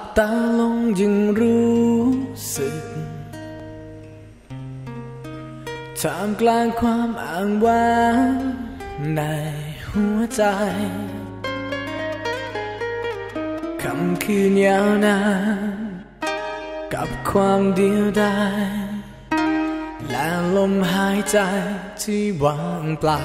บตาลงยังรู้สึกท่ามกลางความอ้างว้างในหัวใจคำคืนยาวนานกับความเดียวดายและลมหายใจที่ว่างเปล่า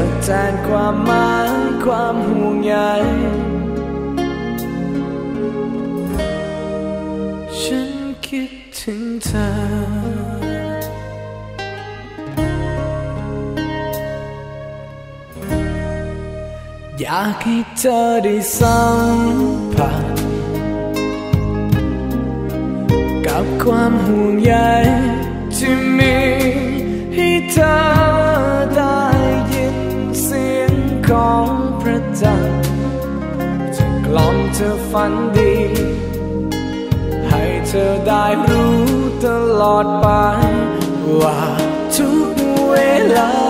จะแทนความหมายความห่วงใยฉันคิดถึงเธออยากให้เธอได้สัมผัสกับความห่วงใยที่มีให้เธอ ระจันทร์จะกล่อมเธอฝันดี ให้เธอได้รู้ตลอดไป ว่าทุกเวลา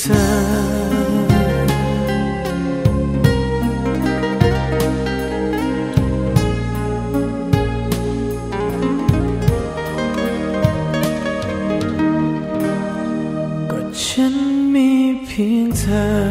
เธอก็ฉันมีเพียงเธอ